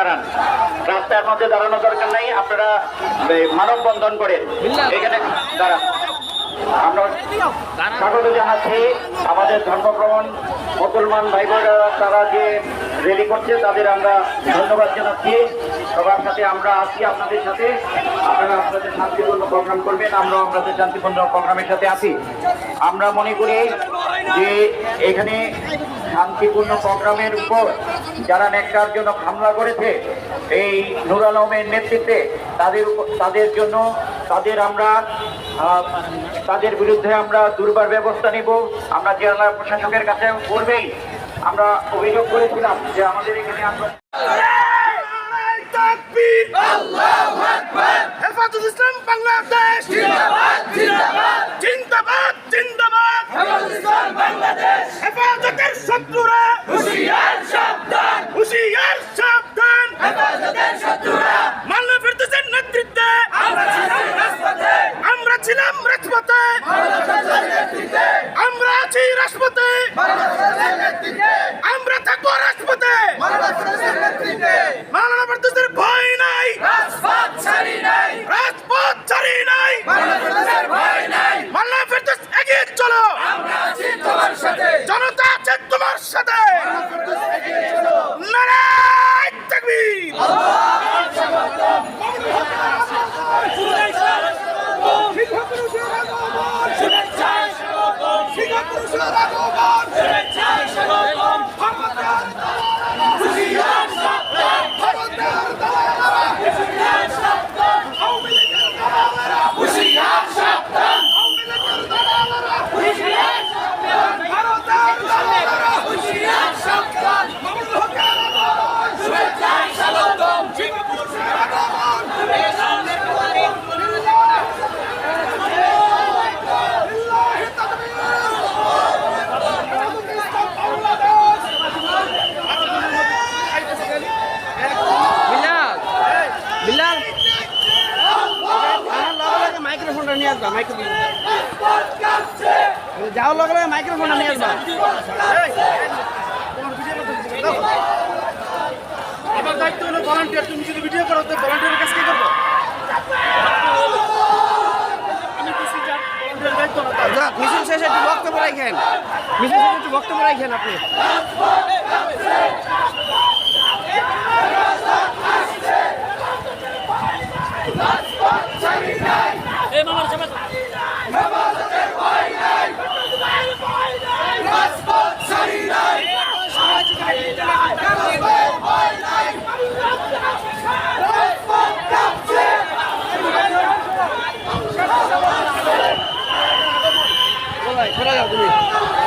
দাঁড়ান। রাস্তার মধ্যে দাঁড়ানো দরকার নাই আপনারা মানব মানববন্ধন করেন। এখানে দাঁড়ান। আমরা স্বাগত জানাচ্ছি। আমাদের ধর্মভ্রমণ মুসলমান ভাই বোনেরা তারা যে রেলি করছে, তাদের আমরা ধন্যবাদ জানাচ্ছি। সবার সাথে আমরা আছি আপনাদের সাথে। আপনারা আপনাদের শান্তিপূর্ণ প্রোগ্রাম করবেন, আমরাও আপনাদের শান্তিপূর্ণ প্রোগ্রামের সাথে আছি। আমরা মনে করি যে এখানে শান্তিপূর্ণ প্রোগ্রামের উপর যারা নেককার জন্য হামলা করেছে, এই নুর আলমের নেতৃত্বে তাদের তাদের জন্য তাদের আমরা তাদের বিরুদ্ধে আমরা দুর্বার ব্যবস্থা নিব। আমরা জেলা প্রশাসকের কাছে বলবেই, আমরা অভিযোগ করেছিলাম যে আমাদের এখানে আমরা ছিলাম রাজপথে আমরা আছি রাজপথে আমরা থাকব রাজপথে মাওলানা ফেরদৌসের ভয় নাই। রাজপথ ছাড়ি নাই। রাজপথ ছাড়ি নাই। মাওলানা ফেরদৌস এগিয়ে চলো। আমরা আছি তোমার সাথে। জনতা আছে তোমার সাথে। আসবা মাইক্রোফোন যাও লগে লগে মাইক্রোফোনটা নিয়ে আসবা। আমার দায়িত্ব হলো ভলান্টিয়ার তুমি যদি ভিডিও করো তো ভলান্টিয়ারের কাছে কি করব? আমি তো সিজার ভলান্টিয়ার দায়িত্ব না তার। যাক, মিছিল শেষে একটু বক্তব্য রাখেন। মিছিল শেষে একটু বক্তব্য রাখেন আপনি। সবাই,